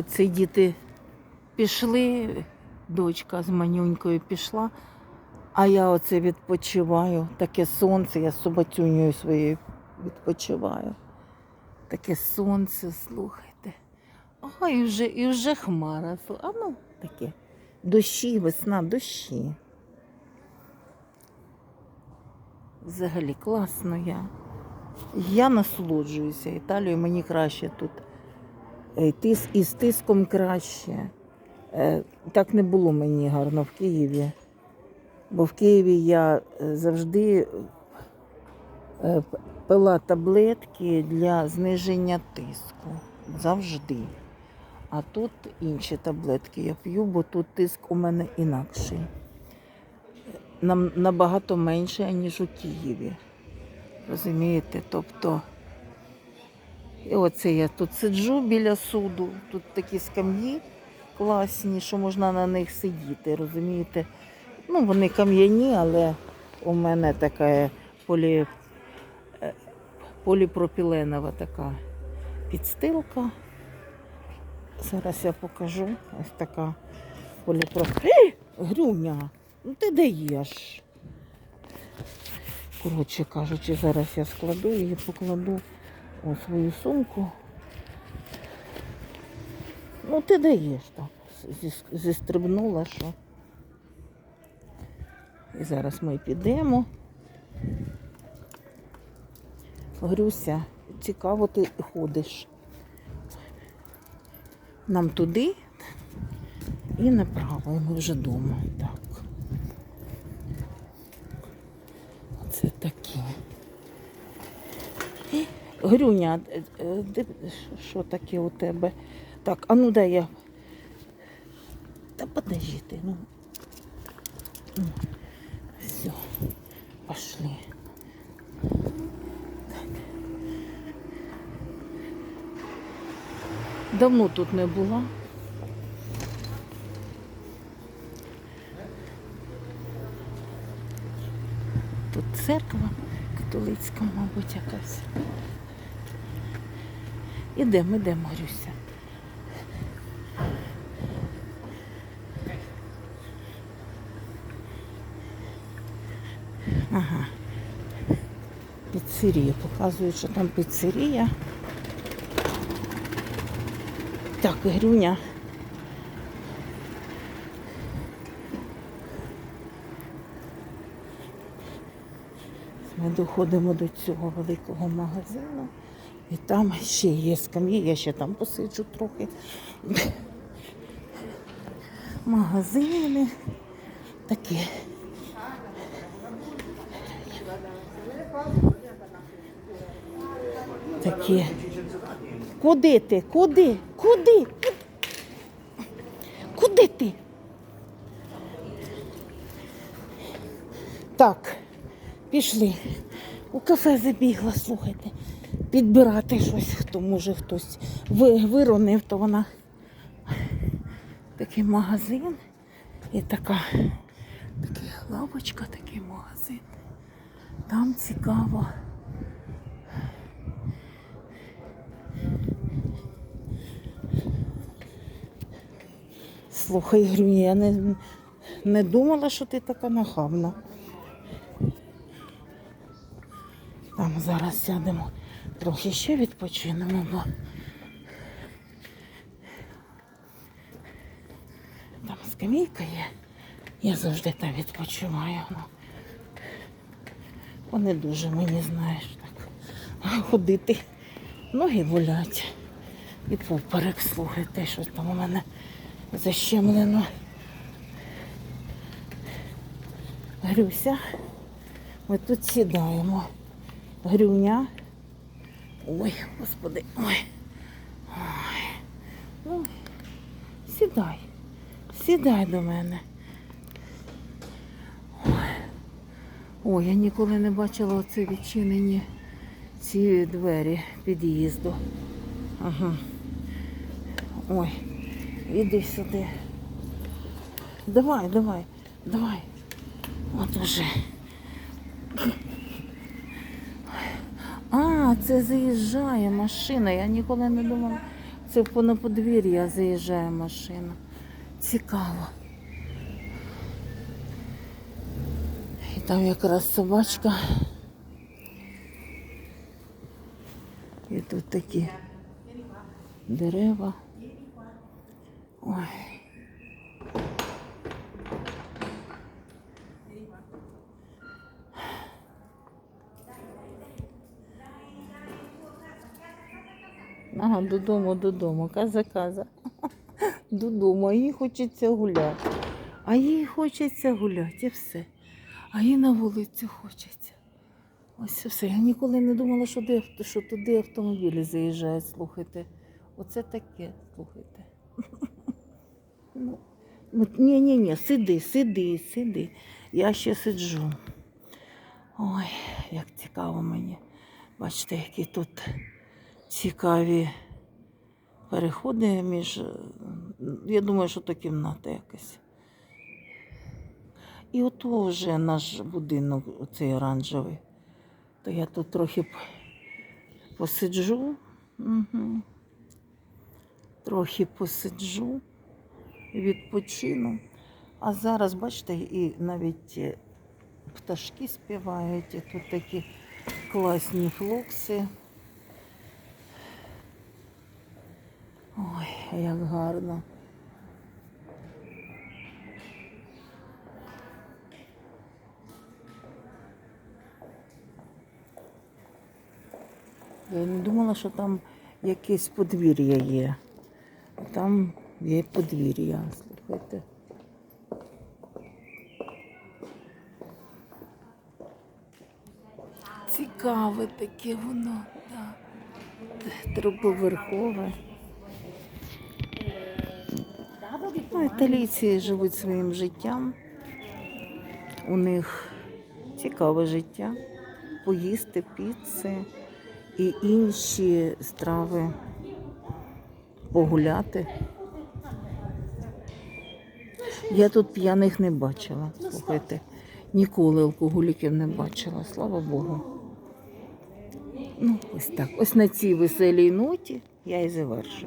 Оце діти пішли, дочка з манюнькою пішла, а я оце відпочиваю. Таке сонце, я з собацюнею своєю відпочиваю. Таке сонце, слухайте. Ага, і вже, і вже хмара. А ну, таке. Дощі, весна, дощі. Взагалі класно я. Я насолоджуюся Італією, мені краще тут. Е, Тис, і з тиском краще. Е, Так не було мені гарно в Києві. Бо в Києві я е, завжди пила таблетки для зниження тиску. Завжди. А тут інші таблетки я п'ю, бо тут тиск у мене інакший. Нам набагато менше, ніж у Києві. Розумієте? Тобто, і оце я тут сиджу біля суду, тут такі скам'ї класні, що можна на них сидіти, розумієте? Ну, вони кам'яні, але у мене така полі, е, поліпропіленова така підстилка. Зараз я покажу. Ось така поліпропілена. Грюня, ну ти даєш. Коротше кажучи, зараз я складу її, покладу у свою сумку. Ну, ти даєш так. Зістрибнула, що. І зараз ми підемо. Грюся, цікаво, ти ходиш. Нам туди і направо, ми вже вдома. Так. Це такі. Грюня, е, е, що таке у тебе? Так, а ну дай я. Та подожди ти, ну. Все, пошли. Давно тут не була. Тут церква католицька, мабуть, якась. Ідемо, ідемо, Марюся. Ага. Піцерія. Показують, що там піцерія. Так, Грюня. Ми доходимо до цього великого магазину. І там ще є скам'ї, я ще там посиджу трохи. Магазини такі. Такі. Куди ти? Куди? Куди? Куди, ти? Так, пішли. У кафе забігла, слухайте, підбирати щось, хто може хтось виронив, то вона такий магазин і така, така лавочка, такий магазин. Там цікаво. Слухай, Грюня, я не, не думала, що ти така нахабна. Там зараз сядемо, трохи ще відпочинемо, бо там скамійка є. Я завжди там відпочиваю. Ну, Вони дуже мені, знаєш, так ходити, ноги болять. І поперек, слухайте, щось там у мене защемлено. Грюся, ми тут сідаємо. Грюня. Ой, господи, ой. Ой. Ну, сідай. Сідай до мене. Ой. Ой, я ніколи не бачила оце відчинені ці двері під'їзду. Ага. Ой, іди сюди. Давай, давай, давай. От уже. А, це заїжджає машина. Я ніколи не думала. Це на подвір'я заїжджає машина. Цікаво. І там якраз собачка. І тут такі дерева. Ой. Ага, додому, додому, каза, каза. Додому, а їй хочеться гуляти. А їй хочеться гуляти і все. А їй на вулицю хочеться. Ось все. Я ніколи не думала, що, де, що туди автомобілі заїжджають, слухайте. Оце таке, слухайте. Ні, ні, ні, сиди, сиди, сиди. Я ще сиджу. Ой, як цікаво мені. Бачите, які тут цікаві переходи між. е, Я думаю, що то кімната якась. І ото вже наш будинок, оцей оранжевий. То я тут трохи посиджу. Угу. Трохи посиджу, відпочину. А зараз, бачите, і навіть е, пташки співають, і тут такі класні флокси. Ой, як гарно. Я не думала, що там якесь подвір'я є. Там є подвір'я, слухайте. Цікаве таке воно, так. Триповерхове. Ну, італійці живуть своїм життям. У них цікаве життя. Поїсти піци і інші страви погуляти. Я тут п'яних не бачила, слухайте. Ніколи алкоголіків не бачила, слава Богу. Ну, ось так. Ось на цій веселій ноті я і завершую.